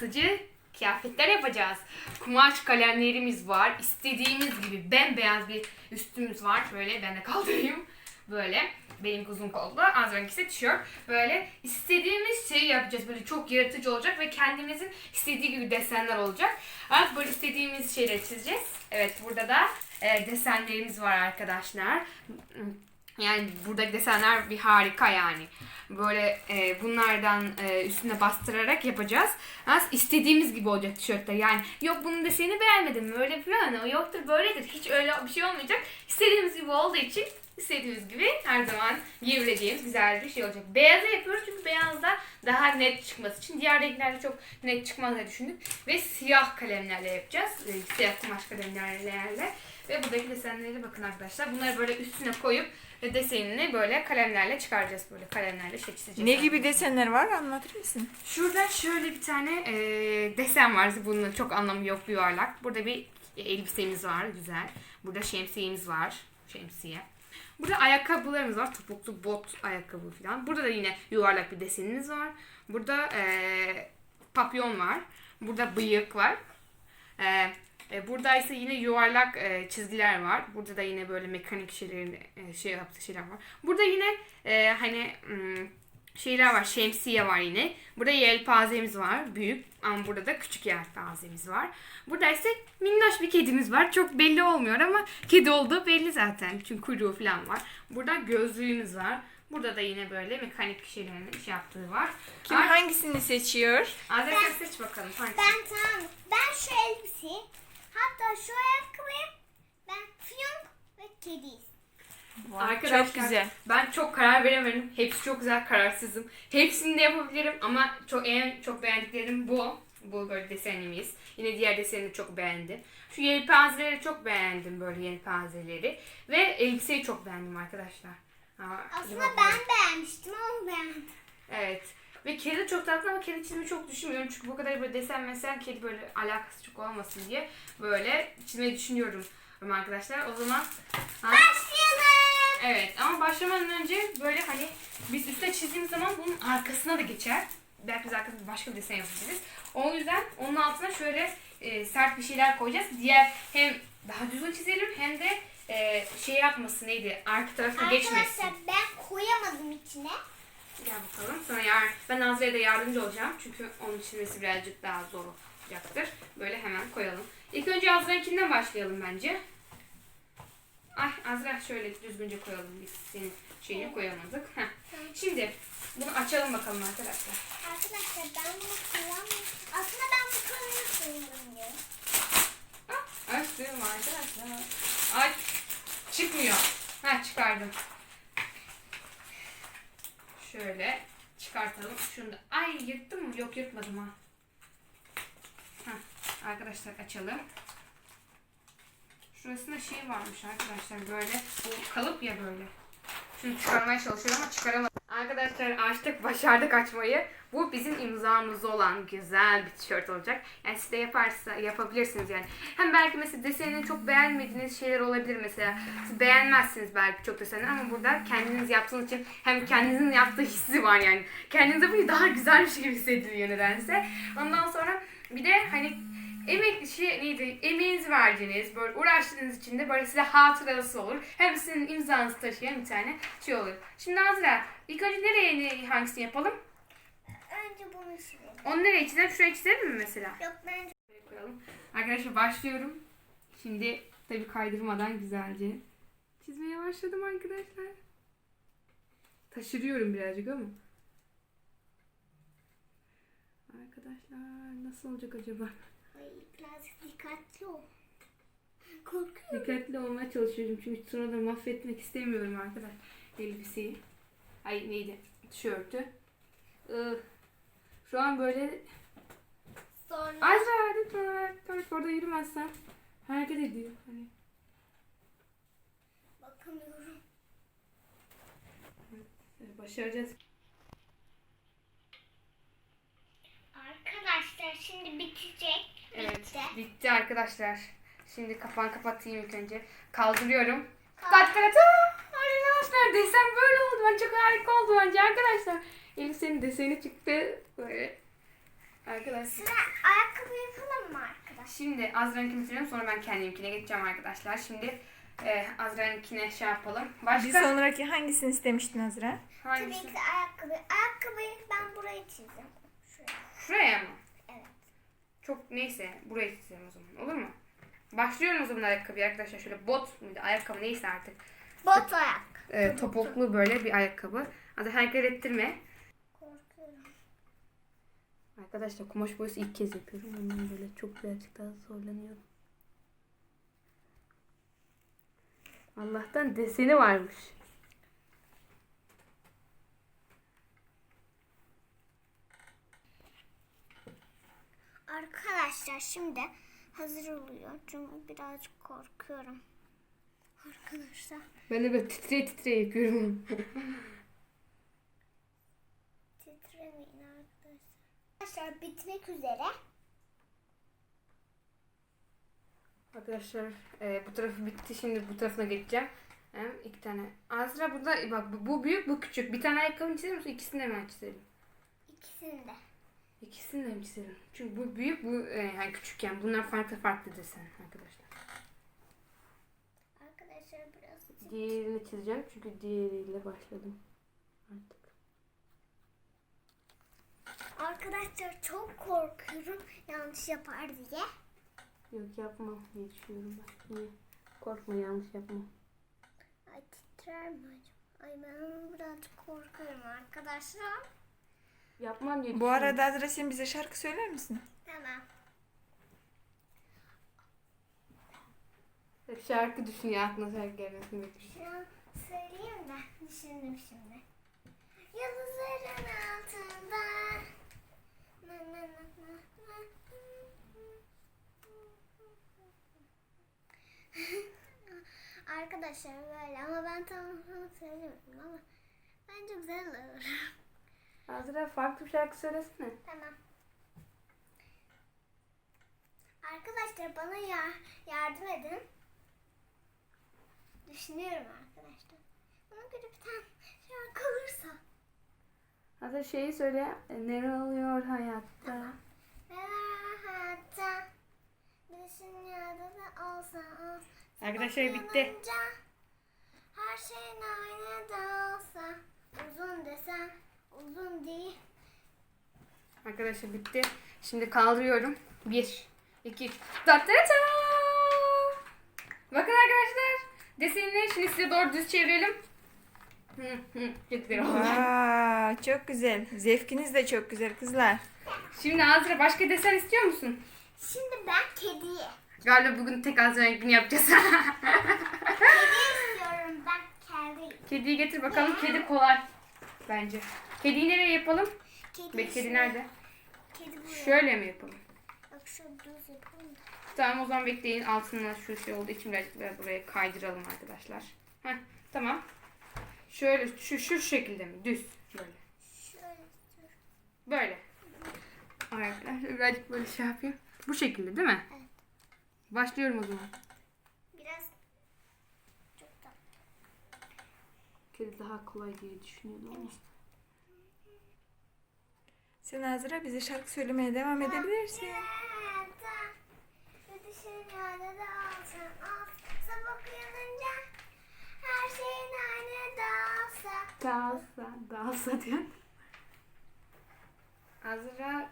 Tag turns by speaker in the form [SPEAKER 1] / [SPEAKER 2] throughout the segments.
[SPEAKER 1] yaratıcı kıyafetler yapacağız. Kumaş kalemlerimiz var. İstediğimiz gibi bembeyaz bir üstümüz var. Böyle ben de kaldırayım. Böyle benim uzun kollu. Az önceki tişört. Böyle istediğimiz şeyi yapacağız. Böyle çok yaratıcı olacak ve kendimizin istediği gibi desenler olacak. Artık böyle istediğimiz şeyleri çizeceğiz. Evet burada da e, desenlerimiz var arkadaşlar. Yani buradaki desenler bir harika yani. Böyle e, bunlardan e, üstüne bastırarak yapacağız. Az istediğimiz gibi olacak tişörtler. Yani yok bunun desenini beğenmedim öyle falan. O yoktur böyledir. Hiç öyle bir şey olmayacak. İstediğimiz gibi olduğu için istediğimiz gibi her zaman giyebileceğimiz güzel bir şey olacak. Beyaza yapıyoruz çünkü beyazda daha net çıkması için. Diğer renklerde çok net çıkmaz diye düşündük. Ve siyah kalemlerle yapacağız. E, siyah kumaş kalemlerle. Ve buradaki desenleri bakın arkadaşlar. Bunları böyle üstüne koyup ve desenini böyle kalemlerle çıkaracağız. Böyle kalemlerle şey çizeceğiz.
[SPEAKER 2] Ne gibi desenler var anlatır mısın?
[SPEAKER 1] Şurada şöyle bir tane e, desen var. Bunun çok anlamı yok bir yuvarlak. Burada bir elbisemiz var güzel. Burada şemsiyemiz var. Şemsiye. Burada ayakkabılarımız var. Topuklu bot ayakkabı falan. Burada da yine yuvarlak bir desenimiz var. Burada e, papyon var. Burada bıyık var. E, e, burada ise yine yuvarlak e, çizgiler var. Burada da yine böyle mekanik şeylerin e, şey yaptığı şeyler var. Burada yine e, hani şeyler var. Şemsiye var yine. Burada yelpazemiz var. Büyük. Ama burada da küçük yelpazemiz var. Burada ise minnoş bir kedimiz var. Çok belli olmuyor ama kedi olduğu belli zaten. Çünkü kuyruğu falan var. Burada gözlüğümüz var. Burada da yine böyle mekanik şeylerin şey yaptığı var.
[SPEAKER 2] Kim
[SPEAKER 1] Ay,
[SPEAKER 2] hangisini seçiyor?
[SPEAKER 1] Azra seç bakalım. Hangisi?
[SPEAKER 3] Ben tamam. Ben şu elbiseyi, hatta şu ayakkabıyı, ben fiyonk ve kediyiz.
[SPEAKER 1] Arkadaşlar
[SPEAKER 2] Çok güzel.
[SPEAKER 1] ben çok karar veremedim. Hepsi çok güzel kararsızım. Hepsini de yapabilirim ama çok en çok beğendiklerim bu. Bu böyle desenimiz. Yine diğer desenini çok beğendim. Şu yelpazeleri çok beğendim böyle yelpazeleri. Ve elbiseyi çok beğendim arkadaşlar. Ha,
[SPEAKER 3] Aslında ben beğenmiştim ama beğendim.
[SPEAKER 1] Evet. Ve kedi de çok tatlı ama kedi çizmeyi çok düşünmüyorum. Çünkü bu kadar böyle desen mesela kedi böyle alakası çok olmasın diye böyle çizmeyi düşünüyorum arkadaşlar. O zaman
[SPEAKER 3] Başlayalım.
[SPEAKER 1] Evet ama başlamadan önce böyle hani biz üstüne çizdiğimiz zaman bunun arkasına da geçer. Belki biz arkasında başka bir desen yapabiliriz. O yüzden onun altına şöyle e, sert bir şeyler koyacağız. Diğer hem daha düzgün çizelim hem de e, şey yapmasın neydi arka tarafına geçmesin.
[SPEAKER 3] Arkadaşlar ben koyamadım içine.
[SPEAKER 1] Gel bakalım. Sonra yar ben Azra'ya da yardımcı olacağım. Çünkü onun çizmesi birazcık daha zor olacaktır. Böyle hemen koyalım. İlk önce Azra'nınkinden başlayalım bence. Ay Azra şöyle düzgünce koyalım biz senin şeyini koyamadık. Heh. Şimdi bunu açalım bakalım arkadaşlar.
[SPEAKER 3] Arkadaşlar ben bunu kullanmıyorum. Aslında ben bu konuyu kullanıyorum.
[SPEAKER 1] Ah, açtım arkadaşlar. Ay çıkmıyor. Ha çıkardım. Şöyle çıkartalım. Şunu da. Ay yırttım mı? Yok yırtmadım ha. Heh, arkadaşlar açalım. Şurasında şey varmış arkadaşlar böyle. Bu kalıp ya böyle. Şunu çıkarmaya çalışıyorum ama çıkaramadım. Arkadaşlar açtık, başardık açmayı. Bu bizim imzamız olan güzel bir tişört olacak. Yani siz de yaparsa yapabilirsiniz yani. Hem belki mesela desenini çok beğenmediğiniz şeyler olabilir mesela. Siz beğenmezsiniz belki çok deseni ama burada kendiniz yaptığınız için hem kendinizin yaptığı hissi var yani. Kendinize bu daha güzelmiş gibi hissediliyor nedense. Ondan sonra bir de hani emek şey neydi? Emeğinizi verdiğiniz, böyle uğraştığınız için de böyle size hatırası olur. Hem sizin imzanızı taşıyan bir tane şey olur. Şimdi Azra, ilk önce nereye ne, hangisini yapalım?
[SPEAKER 3] Önce bunu silelim.
[SPEAKER 1] Onu nereye çizelim? Şuraya çizelim mi mesela?
[SPEAKER 3] Yok bence
[SPEAKER 1] koyalım. Arkadaşlar başlıyorum. Şimdi tabii kaydırmadan güzelce çizmeye başladım arkadaşlar. Taşırıyorum birazcık ama. Arkadaşlar nasıl olacak acaba?
[SPEAKER 3] Ay, birazcık dikkatli ol. Korkuyorum.
[SPEAKER 1] Dikkatli olmaya çalışıyorum çünkü sonra da mahvetmek istemiyorum arkadaşlar elbiseyi. Ay neydi? Tişörtü. Şu an böyle
[SPEAKER 3] Sonra
[SPEAKER 1] Azra lütfen evet, orada yürümezsen hareket ediyor. Hani
[SPEAKER 3] bakamıyorum.
[SPEAKER 1] e, başaracağız.
[SPEAKER 3] Arkadaşlar şimdi bitecek.
[SPEAKER 1] Evet
[SPEAKER 3] Bitti.
[SPEAKER 1] bitti arkadaşlar. Şimdi kapağını kapatayım ilk önce. Kaldırıyorum. Tat. Allah desen böyle oldu. Ben çok harika oldu bence arkadaşlar. Elbisenin deseni çıktı. Böyle. Arkadaşlar.
[SPEAKER 3] Sıra ayakkabı yapalım mı arkadaş?
[SPEAKER 1] Şimdi Azra'nınkini bitirelim sonra ben kendimkine geçeceğim arkadaşlar. Şimdi e, Azra'nınkine şey yapalım. Başka
[SPEAKER 2] Bir sonraki hangisini istemiştin Azra?
[SPEAKER 1] hangisi?
[SPEAKER 3] Tabii ki ayakkabı. Ayakkabıyı ben buraya çizdim. Şuraya.
[SPEAKER 1] Şuraya mı? Çok neyse buraya çizelim o zaman olur mu? Başlıyorum o zaman ayakkabıya arkadaşlar. Şöyle bot muydu ayakkabı neyse artık.
[SPEAKER 3] Bot ayak.
[SPEAKER 1] E, topuklu böyle bir ayakkabı. Hadi hareket ettirme.
[SPEAKER 3] Korkuyorum.
[SPEAKER 1] Arkadaşlar kumaş boyası ilk kez yapıyorum. Ondan böyle çok birazcık daha zorlanıyorum. Allah'tan deseni varmış.
[SPEAKER 3] Arkadaşlar şimdi hazır oluyor. Çünkü birazcık korkuyorum. Arkadaşlar.
[SPEAKER 1] Ben de böyle titreye titreye yapıyorum.
[SPEAKER 3] Titremeyin arkadaşlar. Arkadaşlar bitmek üzere.
[SPEAKER 1] Arkadaşlar e, bu tarafı bitti. Şimdi bu tarafına geçeceğim. Hem iki tane. Azra burada bak bu- büyük bu küçük. Bir tane ayakkabı çizelim misin? İkisini de mi çizelim?
[SPEAKER 3] İkisini de.
[SPEAKER 1] İkisini de mi çizelim? Çünkü bu büyük bu e, yani küçükken. Bunlar farklı farklı desen arkadaşlar.
[SPEAKER 3] Arkadaşlar biraz
[SPEAKER 1] Diğerini çizeceğim çünkü diğeriyle başladım. Artık.
[SPEAKER 3] Arkadaşlar çok korkuyorum yanlış yapar diye.
[SPEAKER 1] Yok yapmam diye düşünüyorum ben. Niye? Korkma yanlış yapma.
[SPEAKER 3] Ay titrer mi acaba? Ay ben birazcık korkuyorum arkadaşlar.
[SPEAKER 1] Yapmam diye
[SPEAKER 2] Bu arada Azra sen bize şarkı söyler misin?
[SPEAKER 3] Tamam.
[SPEAKER 1] Hep şarkı düşünüyor aklına şarkı gelmesini bekliyor.
[SPEAKER 3] Şu an söyleyeyim de düşündüm şimdi. Yıldızların altında. Na na na na na. Arkadaşlar böyle ama ben tam söylemiyorum ama bence güzel olur.
[SPEAKER 1] Azra farklı bir şarkı söylesene.
[SPEAKER 3] Tamam. Arkadaşlar bana ya yardım edin. Düşünüyorum arkadaşlar. Bana göre bir tane şarkı olursa.
[SPEAKER 1] Azra şeyi söyle. E, Ne oluyor hayatta?
[SPEAKER 3] Hatta bir dünyada da olsa olsa.
[SPEAKER 1] Arkadaşlar bitti.
[SPEAKER 3] Her şeyin aynı da olsa. Uzun desem uzun değil.
[SPEAKER 1] Arkadaşlar bitti. Şimdi kaldırıyorum. Bir, iki, üç. Ta ta ta! Bakın arkadaşlar. Desenini şimdi size doğru düz çevirelim. Hı hı. Çok güzel oldu.
[SPEAKER 2] Aa, çok güzel. Zevkiniz de çok güzel kızlar.
[SPEAKER 1] Şimdi Azra başka desen istiyor musun?
[SPEAKER 3] Şimdi ben kediye.
[SPEAKER 1] Galiba bugün tek Azra günü yapacağız.
[SPEAKER 3] Kedi istiyorum ben kedi.
[SPEAKER 1] Kediyi getir bakalım. Kedi kolay. Bence. Kediyi nereye yapalım?
[SPEAKER 3] Kedi,
[SPEAKER 1] Be kedi nerede?
[SPEAKER 3] Kedi buraya.
[SPEAKER 1] Şöyle mi yapalım?
[SPEAKER 3] Bak şöyle düz yapalım da.
[SPEAKER 1] Tamam o zaman bekleyin. Altından şu şey olduğu için birazcık biraz buraya kaydıralım arkadaşlar. Heh, tamam. Şöyle şu şu şekilde mi? Düz. Böyle.
[SPEAKER 3] Şöyle.
[SPEAKER 1] Böyle. Arkadaşlar birazcık böyle şey yapayım. Bu şekilde değil mi?
[SPEAKER 3] Evet.
[SPEAKER 1] Başlıyorum o zaman.
[SPEAKER 3] Biraz çok da.
[SPEAKER 1] Kedi daha kolay diye düşünüyordum ama.
[SPEAKER 2] Sen Azra bize şarkı söylemeye devam edebilirsin.
[SPEAKER 3] Hayatta bir dünyada da olsa of. Sabah uyanınca her şeyin aynı da olsa.
[SPEAKER 1] Dağılsa, dağılsa diyor. Azra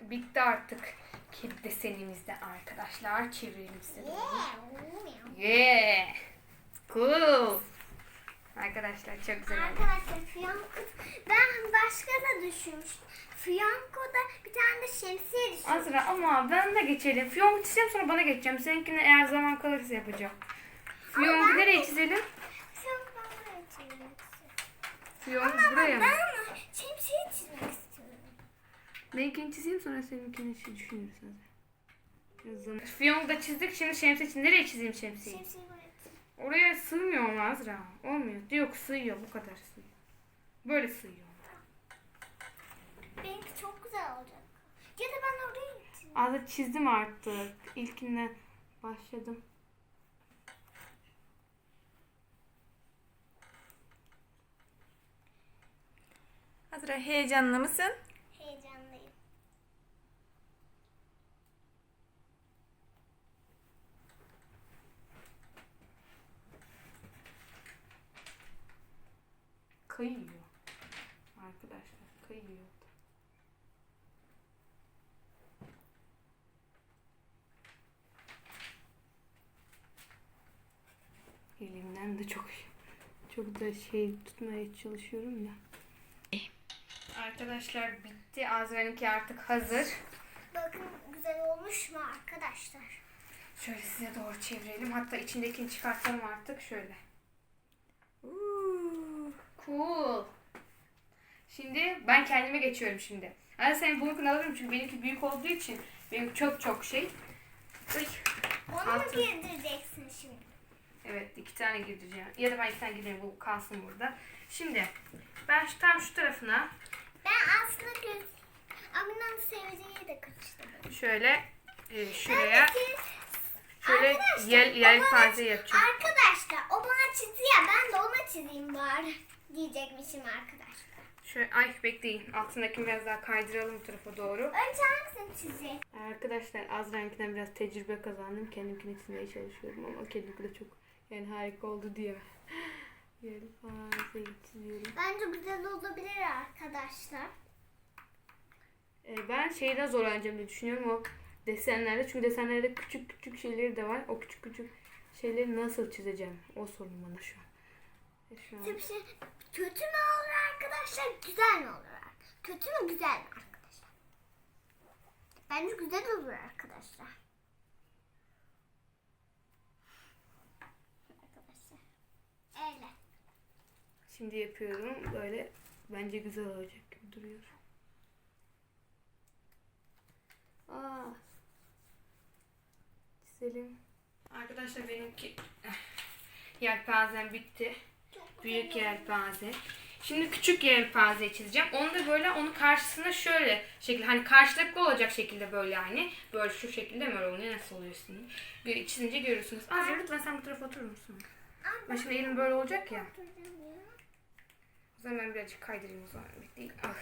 [SPEAKER 1] bitti artık. Kedi desenimizde arkadaşlar. Çevirelim size. de.
[SPEAKER 3] Yeah.
[SPEAKER 1] Yeah. Cool. Arkadaşlar çok güzel.
[SPEAKER 3] Arkadaşlar fiyanko ben başka da düşünmüştüm. Fiyanko'da bir tane de şemsiye düşünmüştüm.
[SPEAKER 1] Azra ama ben de geçelim. Fiyonku çizeceğim sonra bana geçeceğim. Seninkini eğer zaman kalırsa yapacağım. Fiyonku
[SPEAKER 3] ben
[SPEAKER 1] nereye çizelim?
[SPEAKER 3] Fiyanko ben buraya çizmek istiyorum.
[SPEAKER 1] Buraya mı?
[SPEAKER 3] ben şemsiye çizmek istiyorum.
[SPEAKER 1] Benimkini çizeyim sonra seninkini düşünürüz Fiyonku da çizdik. Şimdi şemsiye için nereye çizeyim şemsiyeyi?
[SPEAKER 3] Şemsiye buraya.
[SPEAKER 1] Oraya sığmıyor mu Azra? Olmuyor. Yok sığıyor bu kadar sığıyor. Böyle sığıyor.
[SPEAKER 3] Benimki çok güzel olacak. Ya da ben oraya gideceğim.
[SPEAKER 1] Azra çizdim artık. İlkinden başladım.
[SPEAKER 2] Azra heyecanlı mısın?
[SPEAKER 1] Kayıyor. Arkadaşlar kayıyor. Elimden de çok çok da şey tutmaya çalışıyorum ya. Arkadaşlar bitti. Azra'nınki artık hazır.
[SPEAKER 3] Bakın güzel olmuş mu arkadaşlar?
[SPEAKER 1] Şöyle size doğru çevirelim. Hatta içindekini çıkartalım artık. Şöyle. Cool. Şimdi ben kendime geçiyorum şimdi. Hadi sen bununkini alırım çünkü benimki büyük olduğu için benim çok çok şey. Uy.
[SPEAKER 3] Onu mu
[SPEAKER 1] Altı.
[SPEAKER 3] girdireceksin şimdi?
[SPEAKER 1] Evet iki tane gireceğim. Ya da ben iki tane gireyim bu kalsın burada. Şimdi ben şu, tam şu tarafına
[SPEAKER 3] Ben aslında göz... Amina'nın seveceği de karıştırdım.
[SPEAKER 1] şöyle e, şuraya şöyle yel, yelpaze yapacağım.
[SPEAKER 3] Arkadaşlar o bana çizdi ya ben de ona çizeyim bari. Diyecekmişim arkadaşlar.
[SPEAKER 1] Şöyle ay bekleyin. Altındakini biraz daha kaydıralım bu tarafa doğru.
[SPEAKER 3] Önce hangisini çizecek?
[SPEAKER 1] Arkadaşlar Azra'nınkinden biraz tecrübe kazandım. Kendimkini çizmeye çalışıyorum ama kendimki de çok yani harika oldu diye. Yelpaze çiziyorum.
[SPEAKER 3] Bence güzel olabilir arkadaşlar.
[SPEAKER 1] Ee, ben şeyden zorlanacağım diye düşünüyorum o desenlerde. Çünkü desenlerde küçük küçük şeyleri de var. O küçük küçük şeyleri nasıl çizeceğim? O sorun bana şu an.
[SPEAKER 3] Tabii şey, kötü mü olur arkadaşlar, güzel mi olur? Kötü mü, güzel mi arkadaşlar? Bence güzel olur arkadaşlar. Arkadaşlar. Öyle.
[SPEAKER 1] Şimdi yapıyorum. Böyle bence güzel olacak gibi duruyor. Aa. Çizelim. Arkadaşlar benimki yelpazem bitti. Büyük yelpaze. Şimdi küçük yelpaze çizeceğim. Onu da böyle onun karşısına şöyle şekilde hani karşılıklı olacak şekilde böyle hani böyle şu şekilde mi oluyor nasıl oluyor? Gö- Çizince görüyorsunuz. Az lütfen sen bu tarafa oturur musun? Ben şimdi elim böyle olacak ya. O zaman ben birazcık kaydırayım o zaman. Bekleyin. Ah.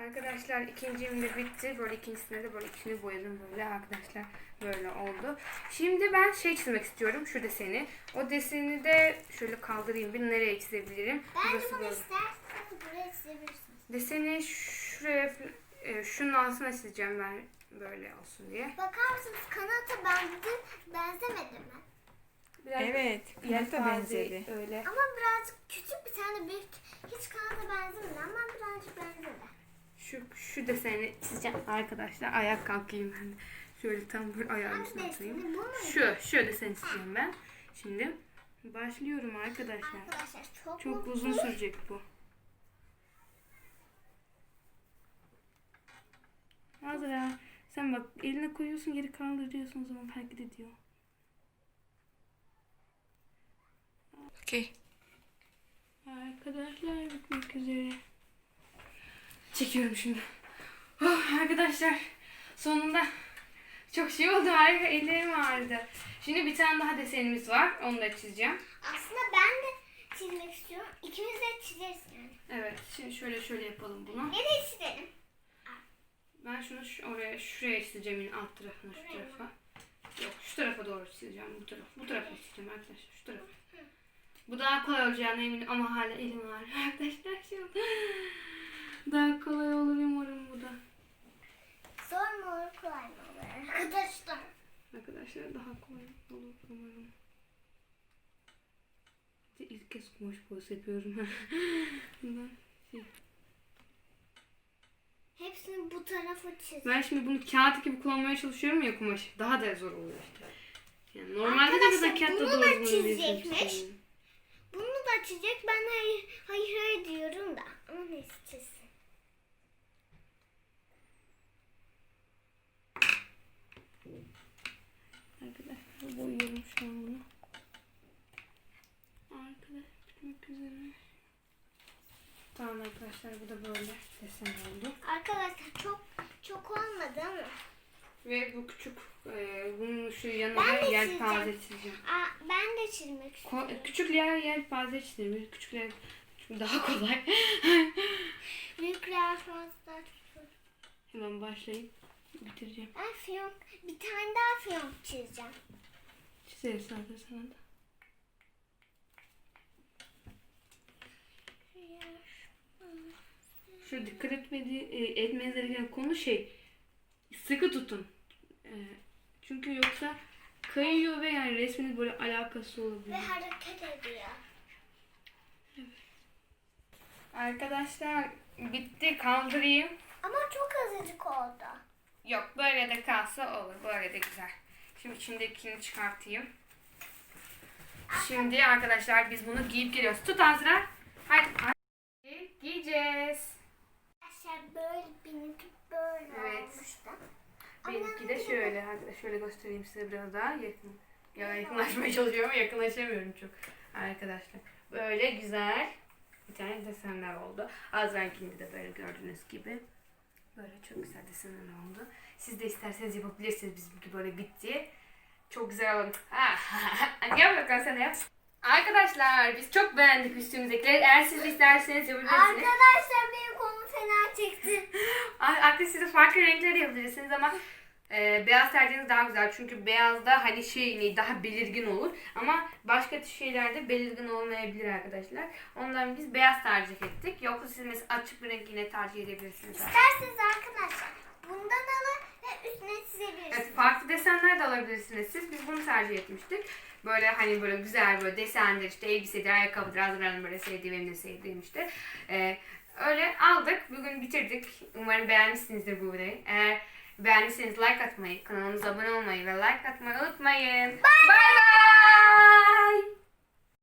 [SPEAKER 1] Arkadaşlar ikincim de bitti. Böyle ikincisine de böyle içini boyadım böyle arkadaşlar. Böyle oldu. Şimdi ben şey çizmek istiyorum. Şu deseni. O deseni de şöyle kaldırayım. Bir nereye çizebilirim?
[SPEAKER 3] Bence
[SPEAKER 1] Burası
[SPEAKER 3] bunu
[SPEAKER 1] böyle.
[SPEAKER 3] isterseniz buraya çizebilirsiniz.
[SPEAKER 1] Deseni şuraya e, şunun altına çizeceğim ben böyle olsun diye.
[SPEAKER 3] Bakar mısınız kanata benzedi, benzemedi mi?
[SPEAKER 1] Biraz
[SPEAKER 2] Evet. Kanata
[SPEAKER 1] yelpaze
[SPEAKER 2] benzedi.
[SPEAKER 1] Öyle.
[SPEAKER 3] Ama birazcık küçük bir tane büyük. Hiç kanata benzemedi ama birazcık benzedi.
[SPEAKER 1] Şu, şu deseni çizeceğim arkadaşlar. Ayak kalkayım ben de. Şöyle tam böyle ayağımın üstüne
[SPEAKER 3] mu?
[SPEAKER 1] Şu, şu deseni çizeceğim ben. Şimdi başlıyorum arkadaşlar.
[SPEAKER 3] Arkadaşlar çok,
[SPEAKER 1] Çok uzun sürecek bu. Azra sen bak eline koyuyorsun geri kaldırıyorsun o zaman hareket ediyor.
[SPEAKER 2] Okey.
[SPEAKER 1] Arkadaşlar bitmek üzere. Çekiyorum şimdi. Oh, arkadaşlar sonunda çok şey oldu harika ellerim ağrıdı. Şimdi bir tane daha desenimiz var onu da çizeceğim.
[SPEAKER 3] Aslında ben de çizmek istiyorum. İkimiz de çizeriz yani.
[SPEAKER 1] Evet şimdi şöyle şöyle yapalım bunu.
[SPEAKER 3] Nereye çizelim?
[SPEAKER 1] Ben şunu şu, oraya şuraya çizeceğim yine alt tarafına şu
[SPEAKER 3] Buraya mı?
[SPEAKER 1] tarafa. Yok şu tarafa doğru çizeceğim bu taraf. Bu tarafa çizeceğim arkadaşlar şu tarafa. Bu daha kolay olacağına eminim ama hala elim var arkadaşlar şu an. Daha kolay olur umarım bu da.
[SPEAKER 3] Zor mu olur kolay mı olur arkadaşlar?
[SPEAKER 1] Arkadaşlar daha kolay olur umarım. De İlk kez kumaş boyası yapıyorum. ben, şey.
[SPEAKER 3] Hepsini bu tarafa çiz.
[SPEAKER 1] ben şimdi bunu kağıt gibi kullanmaya çalışıyorum ya kumaşı. Daha da zor oluyor işte. Yani normalde de
[SPEAKER 3] Arkadaşlar,
[SPEAKER 1] zaten kağıtta
[SPEAKER 3] bunu
[SPEAKER 1] da
[SPEAKER 3] çizecekmiş. Bunu da çizecek. Ben hayır hayır, hayır diyorum da. Ama neyse çizsin.
[SPEAKER 1] Arkadaşlar boyuyorum şu an bunu. Arkadaşlar bitmek üzere. Tamam arkadaşlar bu da böyle desen oldu.
[SPEAKER 3] Arkadaşlar çok çok olmadı ama.
[SPEAKER 1] Ve bu küçük e, bunun şu yanına
[SPEAKER 3] Ben de
[SPEAKER 1] yelpaze çizeceğim.
[SPEAKER 3] Aa, ben de çizmek istiyorum.
[SPEAKER 1] Ko- küçük yer yelpaze çizelim. Küçük yer, Daha kolay.
[SPEAKER 3] Büyükler fazla.
[SPEAKER 1] Hemen başlayıp bitireceğim.
[SPEAKER 3] Ben fiyonk, bir tane daha fiyonk çizeceğim.
[SPEAKER 1] Çizeriz zaten sana da. Şu dikkat etmediği, e, etmeniz gereken konu şey sıkı tutun. E, çünkü yoksa kayıyor ve yani resminiz böyle alakası
[SPEAKER 3] Ve
[SPEAKER 1] olabilir.
[SPEAKER 3] hareket ediyor.
[SPEAKER 1] Arkadaşlar bitti kaldırayım.
[SPEAKER 3] Ama çok azıcık oldu.
[SPEAKER 1] Yok böyle de kalsa olur. Böyle de güzel. Şimdi içindekini çıkartayım. Şimdi arkadaşlar biz bunu giyip geliyoruz. Tut Azra. Hadi. hadi. Giyeceğiz.
[SPEAKER 3] Arkadaşlar böyle benimki böyle
[SPEAKER 1] Evet.
[SPEAKER 3] olmuştu.
[SPEAKER 1] Benimki de şöyle. Hadi şöyle göstereyim size biraz daha yakın. Ya yakınlaşmaya çalışıyorum ama yakınlaşamıyorum çok. Arkadaşlar. Böyle güzel bir tane desenler oldu. Azra'nkinde de böyle gördüğünüz gibi. Böyle çok güzel desenler oldu. Siz de isterseniz yapabilirsiniz bizimki böyle bitti. Çok güzel oldu. Ah, Gel bakalım sen de yap. Arkadaşlar biz çok beğendik üstümüzdekileri. Eğer siz de isterseniz yapabilirsiniz.
[SPEAKER 3] Arkadaşlar benim kolum fena çekti.
[SPEAKER 1] Aklı size farklı renkleri de yapabilirsiniz ama e, beyaz tercihiniz daha güzel. Çünkü beyazda hani şey daha belirgin olur. Ama başka şeylerde belirgin olmayabilir arkadaşlar. Ondan biz beyaz tercih ettik. Yoksa siz mesela açık bir renk yine tercih edebilirsiniz.
[SPEAKER 3] İsterseniz arkadaşlar bundan alın ve üstüne çizebilirsiniz.
[SPEAKER 1] Evet, farklı desenler de alabilirsiniz siz. Biz bunu tercih etmiştik. Böyle hani böyle güzel böyle desenler işte elbisedir, ayakkabıdır, Azra'nın böyle sevdiği benim de sevdiğim işte. Ee, öyle aldık. Bugün bitirdik. Umarım beğenmişsinizdir bu videoyu. Eğer beğendiyseniz like atmayı, kanalımıza abone olmayı ve like atmayı unutmayın. Bye bye!